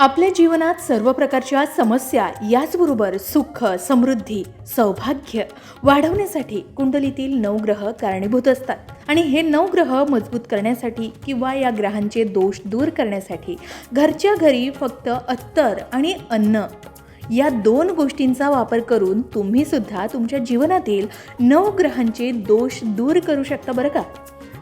आपल्या जीवनात सर्व प्रकारच्या समस्या याचबरोबर सुख समृद्धी सौभाग्य वाढवण्यासाठी कुंडलीतील नवग्रह कारणीभूत असतात. आणि हे नवग्रह मजबूत करण्यासाठी किंवा या ग्रहांचे दोष दूर करण्यासाठी घरच्या घरी फक्त अत्तर आणि अन्न या दोन गोष्टींचा वापर करून तुम्ही सुद्धा तुमच्या जीवनातील नवग्रहांचे दोष दूर करू शकता बरं का?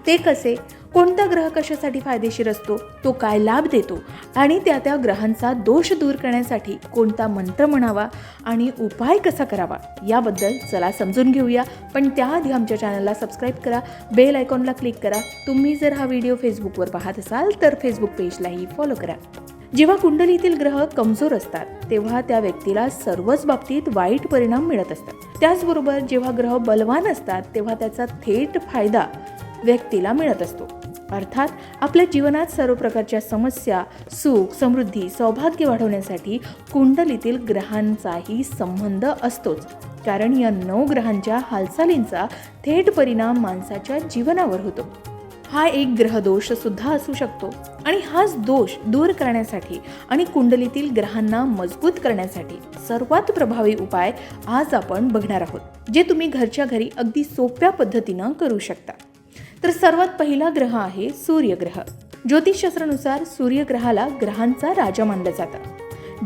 ते कसे? कोणता ग्रह कशासाठी फायदेशीर असतो? तो काय लाभ देतो? आणि त्या त्या ग्रहांचा दोष दूर करण्यासाठी कोणता मंत्र म्हणावा? आणि उपाय कसा करावा? याबद्दल चला समजून घेऊया. पण त्याआधी आमच्या चॅनलला सबस्क्राईब करा. बेल आयकॉनला क्लिक करा. तुम्ही जर हा व्हिडिओ फेसबुकवर पाहत असाल तर फेसबुक पेजलाही फॉलो करा. जेव्हा कुंडलीतील ग्रह कमजोर असतात तेव्हा त्या व्यक्तीला सर्वच बाबतीत वाईट परिणाम मिळत असतात. त्याचबरोबर जेव्हा ग्रह बलवान असतात तेव्हा त्याचा थेट फायदा व्यक्तीला मिळत असतो. अर्थात आपल्या जीवनात सर्व प्रकारच्या समस्या सुख समृद्धी सौभाग्य वाढवण्यासाठी कुंडलीतील ग्रहांचाही संबंध असतोच. कारण या नऊ ग्रहांच्या हालचालींचा थेट परिणाम माणसाच्या जीवनावर होतो. हा एक ग्रहदोष सुद्धा असू शकतो आणि हाच दोष दूर करण्यासाठी आणि कुंडलीतील ग्रहांना मजबूत करण्यासाठी सर्वात प्रभावी उपाय आज आपण बघणार आहोत जे तुम्ही घरच्या घरी अगदी सोप्या पद्धतीनं करू शकता. तर सर्वात पहिला ग्रह आहे सूर्यग्रह. ज्योतिषशास्त्रानुसार सूर्यग्रहाला ग्रहांचा राजा मानलं जातं.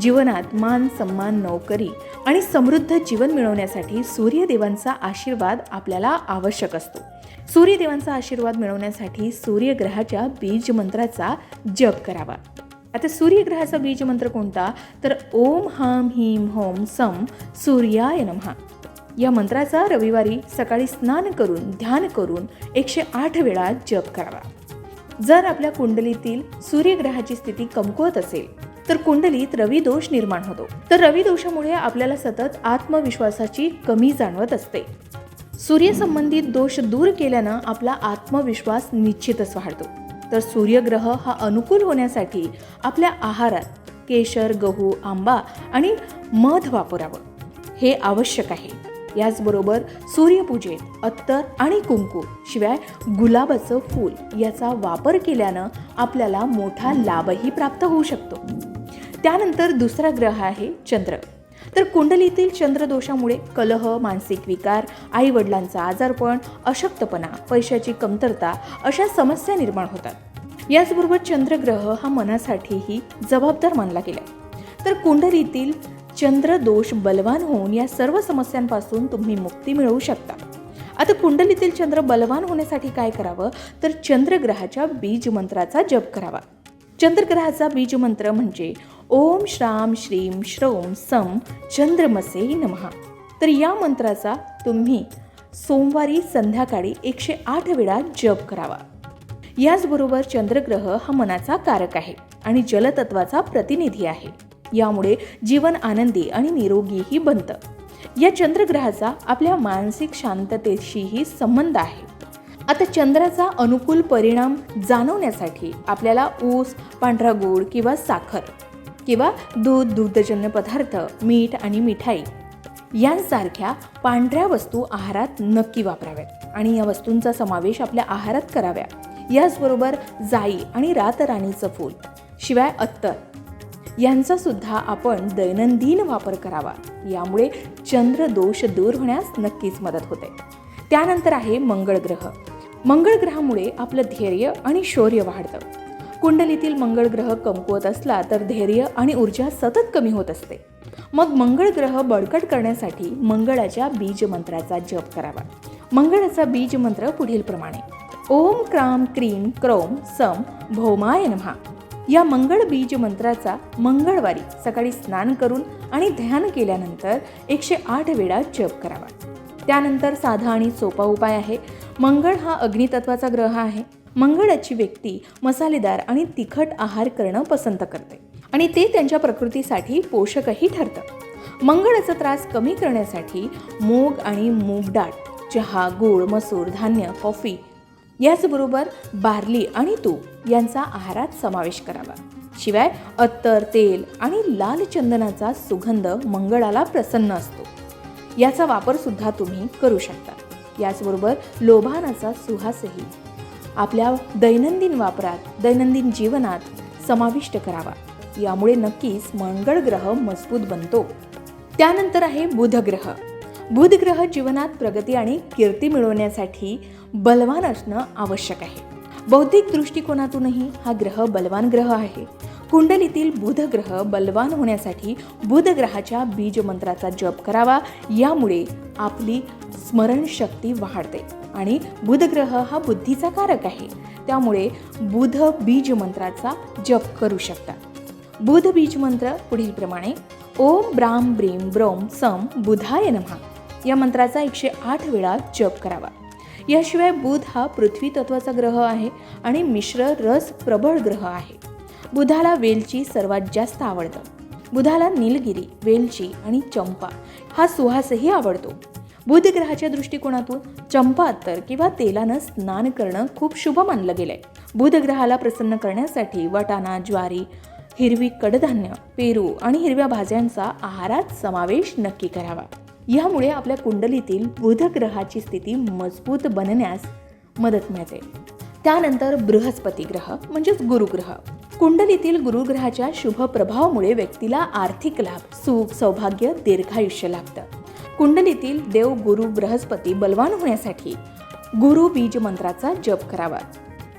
जीवनात मान सन्मान नोकरी आणि समृद्ध जीवन मिळवण्यासाठी सूर्यदेवांचा आशीर्वाद आपल्याला आवश्यक असतो. सूर्यदेवांचा आशीर्वाद मिळवण्यासाठी सूर्यग्रहाच्या बीज मंत्राचा जप करावा. आता सूर्यग्रहाचा बीज मंत्र कोणता? तर ओम हाम हिम होम सम सूर्याय नमहा या मंत्राचा रविवारी सकाळी स्नान करून ध्यान करून एकशे आठ वेळा जप करावा. जर आपल्या कुंडलीतील सूर्यग्रहाची स्थिती कमकुवत असेल तर कुंडलीत रवी दोष निर्माण होतो. तर रवी दोषामुळे आपल्याला सतत आत्मविश्वासाची कमी जाणवत असते. सूर्यसंबंधित दोष दूर केल्यानं आपला आत्मविश्वास निश्चितच वाढतो. तर सूर्यग्रह हा अनुकूल होण्यासाठी आपल्या आहारात केशर गहू आंबा आणि मध वापरावं. हे आवश्यक आहे. याचबरोबर सूर्यपूजेत अत्तर आणि कुंकू शिवाय गुलाबाचं फूल याचा वापर केल्यानं आपल्याला मोठा लाभही प्राप्त होऊ शकतो. त्यानंतर दुसरा ग्रह आहे चंद्र. तर कुंडलीतील चंद्रदोषामुळे कलह मानसिक विकार आई वडिलांचा आजारपण अशक्तपणा पैशाची कमतरता अशा समस्या निर्माण होतात. याचबरोबर चंद्रग्रह हा मनासाठीही जबाबदार मानला गेला तर कुंडलीतील चंद्रदोष बलवान होऊन या सर्व समस्यांपासून तुम्ही मुक्ती मिळवू शकता. आता कुंडलीतील चंद्र बलवान होण्यासाठी काय करावं? तर चंद्रग्रहाच्या बीज मंत्राचा जप करावा. चंद्रग्रहाचा बीज मंत्र म्हणजे ओम श्राम श्रीम श्रोम सम चंद्रमसे नमहा तर या मंत्राचा तुम्ही सोमवारी संध्याकाळी एकशे आठ वेळा जप करावा. याचबरोबर चंद्रग्रह हा मनाचा कारक आहे आणि जलतत्वाचा प्रतिनिधी आहे. यामुळे जीवन आनंदी आणि निरोगीही बनतं. या चंद्रग्रहाचा आपल्या मानसिक शांततेशीही संबंध आहे. आता चंद्राचा अनुकूल परिणाम जाणवण्यासाठी आपल्याला ऊस पांढरा गोड किंवा साखर किंवा दूध दुग्धजन्य पदार्थ मीठ आणि मिठाई यांसारख्या पांढऱ्या वस्तू आहारात नक्की वापराव्यात आणि या वस्तूंचा समावेश आपल्या आहारात कराव्या याचबरोबर जाई आणि रातराणीचं फूल. शिवाय अत्तर यांचा सुद्धा आपण दैनंदिन वापर करावा. यामुळे चंद्र दोष दूर होण्यास नक्कीच मदत होते. त्यानंतर आहे मंगळ ग्रह. मंगळ ग्रहामुळे आपलं धैर्य आणि शौर्य वाढतं. कुंडलीतील मंगळ ग्रह कमकुवत असला तर धैर्य आणि ऊर्जा सतत कमी होत असते. मग मंगळ ग्रह बळकट करण्यासाठी मंगळाच्या बीज मंत्राचा जप करावा. मंगळाचा बीज मंत्र पुढील प्रमाणे ओम क्राम क्रीम क्रौम सम भौमाय नमहा या मंगळ बीज मंत्राचा मंगळवारी सकाळी स्नान करून आणि ध्यान केल्यानंतर एकशे आठ वेळा जप करावा. त्यानंतर साधा आणि सोपा उपाय आहे. मंगळ हा अग्नितत्वाचा ग्रह आहे. मंगळाची व्यक्ती मसालेदार आणि तिखट आहार करणं पसंत करते आणि ते त्यांच्या प्रकृतीसाठी पोषकही ठरतं. मंगळाचा त्रास कमी करण्यासाठी मूग आणि मूग डाळ चहा गूळ मसूर धान्य कॉफी याचबरोबर बार्ली आणि तूप यांचा आहारात समावेश करावा. शिवाय अत्तर तेल आणि लाल चंदनाचा सुगंध मंगळाला प्रसन्न असतो. याचा वापर सुद्धा तुम्ही करू शकता. याचबरोबर लोभानाचा सुहासही. आपल्या दैनंदिन वापरात दैनंदिन जीवनात समाविष्ट करावा. यामुळे नक्कीच मंगळ ग्रह मजबूत बनतो. त्यानंतर आहे बुध ग्रह. बुध ग्रह जीवनात प्रगती आणि कीर्ती मिळवण्यासाठी बलवान असणं आवश्यक आहे. बौद्धिक दृष्टिकोनातूनही हा ग्रह बलवान ग्रह आहे. कुंडलीतील बुध ग्रह बलवान होण्यासाठी बुध ग्रहाच्या बीज मंत्राचा जप करावा यामुळे आपली स्मरणशक्ती वाढते आणि बुध ग्रह हा बुद्धीचा कारक आहे. त्यामुळे बुध बीज मंत्राचा जप करू शकता. बुध बीज मंत्र पुढील प्रमाणे ओम ब्राम ब्रीम ब्रोम सम बुधाय नमः. या मंत्राचा एकशे आठ वेळा जप करावा. याशिवाय बुध हा पृथ्वी तत्वाचा ग्रह आहे आणि मिश्र रस प्रबळ ग्रह आहे. बुधाला वेलची सर्वात जास्त आवडतं. बुधाला निलगिरी वेलची आणि चंपा हा सुहासही आवडतो. बुध ग्रहाच्या दृष्टिकोनातून चंपा अत्तर किंवा तेलानं स्नान करणं खूप शुभ मानलं गेलंय. बुध ग्रहाला प्रसन्न करण्यासाठी वटाणा ज्वारी हिरवी कडधान्य पेरू आणि हिरव्या भाज्यांचा आहारात समावेश नक्की करावा. यामुळे आपल्या कुंडलीतील बुध ग्रहाची स्थिती मजबूत बनण्यास मदत मिळते. त्यानंतर बृहस्पती ग्रह म्हणजेच गुरुग्रह. कुंडलीतील गुरुग्रहाच्या शुभ प्रभावामुळे व्यक्तीला आर्थिक लाभ सुख सौभाग्य दीर्घायुष्य लाभतं. कुंडलीतील देव गुरु बृहस्पती बलवान होण्यासाठी गुरु बीज मंत्राचा जप करावा.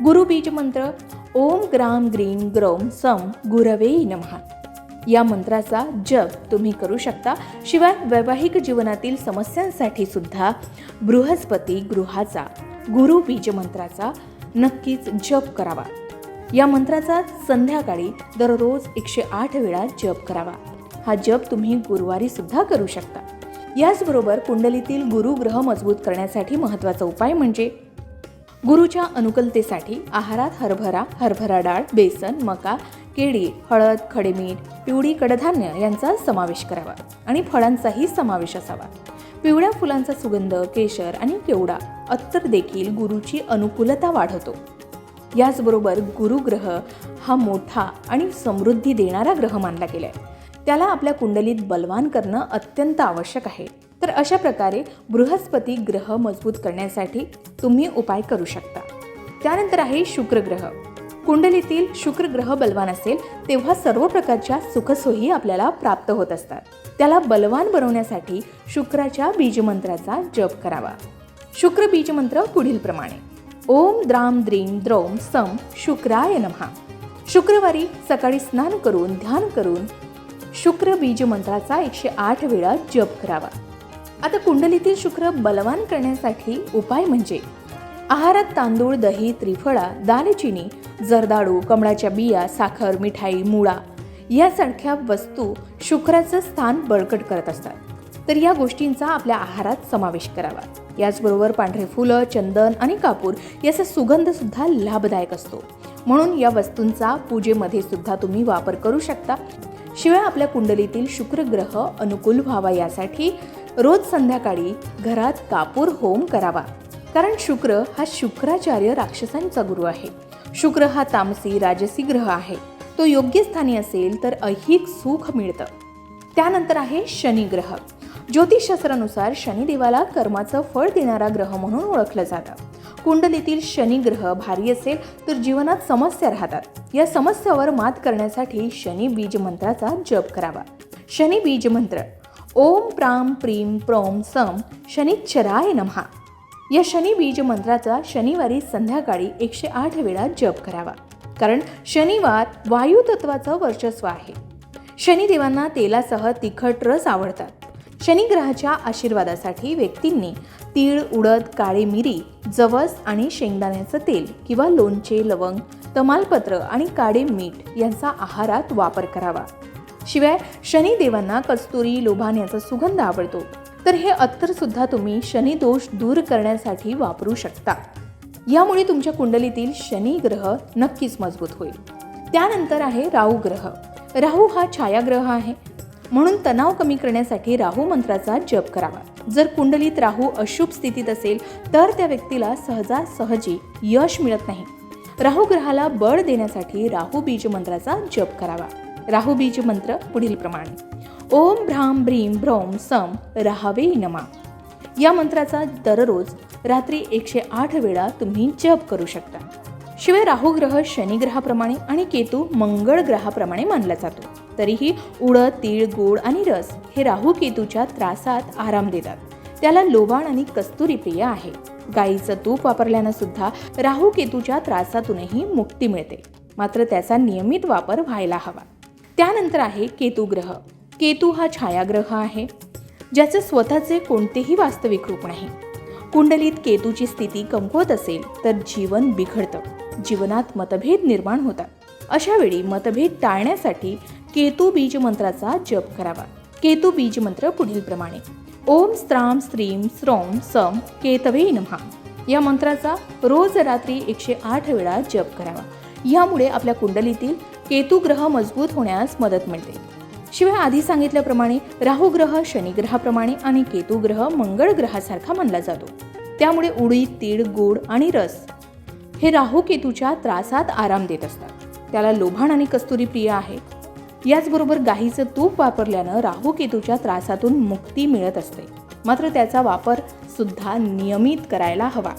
गुरु बीज मंत्र ओम ग्राम ग्रीम ग्रोम सम गुरवे नमः. या मंत्राचा जप तुम्ही करू शकता. शिवाय वैवाहिक जीवनातील समस्यांसाठी सुद्धा बृहस्पती गृहाचा गुरु बीज मंत्राचा नक्कीच जप करावा. या मंत्राचा संध्याकाळी दररोज एकशे आठ वेळा जप करावा. हा जप तुम्ही गुरुवारी सुद्धा करू शकता. याचबरोबर कुंडलीतील गुरु ग्रह मजबूत करण्यासाठी महत्त्वाचा उपाय म्हणजे गुरुच्या अनुकूलतेसाठी आहारात हरभरा हरभरा डाळ बेसन मका केळी हळद खडेमीठ पिवळी कडधान्य यांचा समावेश करावा आणि फळांचाही समावेश असावा. पिवळ्या फुलांचा सुगंध केशर आणि केवडा अत्तर देखील गुरुची अनुकूलता वाढवतो. याचबरोबर गुरुग्रह हा मोठा आणि समृद्धी देणारा ग्रह मानला गेलाय. त्याला आपल्या कुंडलीत बलवान करणं अत्यंत आवश्यक आहे. तर अशा प्रकारे बृहस्पती ग्रह मजबूत करण्यासाठी तुम्ही उपाय करू शकता. त्यानंतर आहे शुक्रग्रह कुंडलीतील शुक्र ग्रह बलवान असेल तेव्हा सर्व प्रकारच्या सुखसोयी आपल्याला प्राप्त होत असतात. त्याला बलवान बनवण्यासाठी शुक्राच्या बीजमंत्राचा जप करावा. शुक्र बीजमंत्र पुढील प्रमाणे. ओम द्राम द्रीम द्रौम सम शुक्राय नमः शुक्रवारी सकाळी स्नान करून ध्यान करून शुक्र बीज मंत्राचा एकशे आठ वेळा जप करावा. आता कुंडलीतील शुक्र बलवान करण्यासाठी उपाय म्हणजे आहारात तांदूळ दही त्रिफळा दालचिनी जर्दाळू कमळाच्या बिया साखर मिठाई मुळा यासारख्या वस्तू शुक्राचं स्थान बळकट करत असतात. तर या गोष्टींचा आपल्या आहारात समावेश करावा. याचबरोबर पांढरे फुलं चंदन आणि कापूर याचा सुगंधसुद्धा लाभदायक असतो. म्हणून या वस्तूंचा पूजेमध्ये सुद्धा तुम्ही वापर करू शकता. शिवाय आपल्या कुंडलीतील शुक्र ग्रह अनुकूल व्हावा यासाठी रोज संध्याकाळी घरात कापूर होम करावा. कारण शुक्र हा शुक्राचार्य राक्षसांचा गुरु आहे. शुक्र हा तामसी राजसी ग्रह आहे. तो योग्य स्थानी असेल तर ऐहिक सुख मिळतं. त्यानंतर आहे शनी ग्रह. ज्योतिषशास्त्रानुसार शनिदेवाला कर्माचं फळ देणारा ग्रह म्हणून ओळखलं जातं. कुंडलीतील शनी ग्रह भारी असेल तर जीवनात समस्या राहतात. या समस्यावर मात करण्यासाठी शनी बीज मंत्राचा जप करावा. शनी बीज मंत्र. ओम प्राम प्रीम प्रोम सम शनिच्छराय नमः. या शनी बीज मंत्राचा शनिवारी संध्याकाळी एकशे आठ वेळा जप करावा. कारण शनिवार वायू तत्वाचं वर्चस्व आहे. शनिदेवांना तेलासह तिखट रस आवडतात. शनिग्रहाच्या आशीर्वादासाठी व्यक्तींनी तीळ उडद काळी मिरी जवस आणि शेंगदाण्याचं तेल किंवा लोणचे लवंग तमालपत्र आणि काळे मीठ यांचा आहारात वापर करावा. शिवाय शनिदेवांना कस्तुरी लोभान याचा सुगंध आवडतो. तर हे अत्तरसुद्धा तुम्ही शनी दोष दूर करण्यासाठी वापरू शकता. यामुळे तुमच्या कुंडलीतील शनी ग्रह नक्कीच मजबूत होईल. त्यानंतर आहे राहू ग्रह. राहू हा छायाग्रह आहे. म्हणून तणाव कमी करण्यासाठी राहू मंत्राचा जप करावा. जर कुंडलीत राहू अशुभ स्थितीत असेल तर त्या व्यक्तीला सहजासहजी यश मिळत नाही. राहू ग्रहाला बळ देण्यासाठी राहू बीज मंत्राचा जप करावा. राहू बीज मंत्र पुढील प्रमाणे. ओम भ्राम भ्रीम भ्रौम सम रहावे नमा. या मंत्राचा दररोज रात्री एकशे आठ वेळा तुम्ही जप करू शकता. शिवाय राहू ग्रह शनी ग्रहाप्रमाणे आणि केतू मंगळ ग्रहाप्रमाणे मानला जातो. तरीही उडद तीळ गोड आणि रस हे राहू केतूच्या त्रासात आराम देतात. त्याला लोबाण आणि कस्तुरी प्रिय आहे. गाईचं तूप वापरल्यानं सुद्धा राहू केतूच्या त्रासातूनही मुक्ती मिळते. मात्र त्याचा नियमित वापर व्हायला हवा. त्यानंतर आहे केतू ग्रह. केतू हा छायाग्रह आहे ज्याचे स्वतःचे कोणतेही वास्तविक रूप नाही. कुंडलीत केतूची स्थिती कमकुवत असेल तर जीवन बिघडतं. जीवनात मतभेद निर्माण होतात. अशा वेळी मतभेद टाळण्यासाठी केतू बीज मंत्राचा जप करावा. केतू बीज मंत्र पुढील प्रमाणे. ओम स्त्राम स्त्रीम स्रोम सम केतवे नमहा या मंत्राचा रोज रात्री एकशे आठ वेळा जप करावा. यामुळे आपल्या कुंडलीतील केतू ग्रह मजबूत होण्यास मदत मिळते. शिवाय आधी सांगितल्याप्रमाणे राहू ग्रह शनी ग्रहाप्रमाणे आणि केतू ग्रह मंगळ ग्रहासारखा मानला जातो. त्यामुळे उडीद तीळ गोड आणि रस हे राहू केतूच्या त्रासात आराम देत असतात. त्याला लोभाण आणि कस्तुरी प्रिय आहे. याचबरोबर गाईचं तूप वापरल्यानं राहू केतूच्या त्रासातून मुक्ती मिळत असते. मात्र त्याचा वापर सुद्धा नियमित करायला हवा.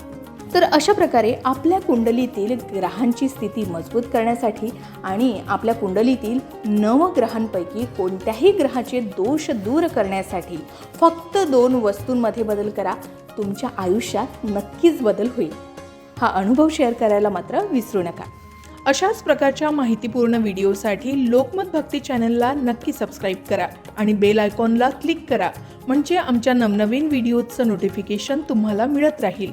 तर अशा प्रकारे आपल्या कुंडलीतील ग्रहांची स्थिती मजबूत करण्यासाठी आणि आपल्या कुंडलीतील नवग्रहांपैकी कोणत्याही ग्रहाचे दोष दूर करण्यासाठी फक्त दोन वस्तूंमध्ये बदल करा. तुमच्या आयुष्यात नक्कीच बदल होईल. हा अनुभव शेअर करायला मात्र विसरू नका. अशाच प्रकारच्या माहितीपूर्ण व्हिडिओसाठी लोकमत भक्ती चॅनलला नक्की सबस्क्राईब करा आणि बेल आयकॉनला क्लिक करा. म्हणजे आमच्या नवनवीन व्हिडिओचं नोटिफिकेशन तुम्हाला मिळत राहील.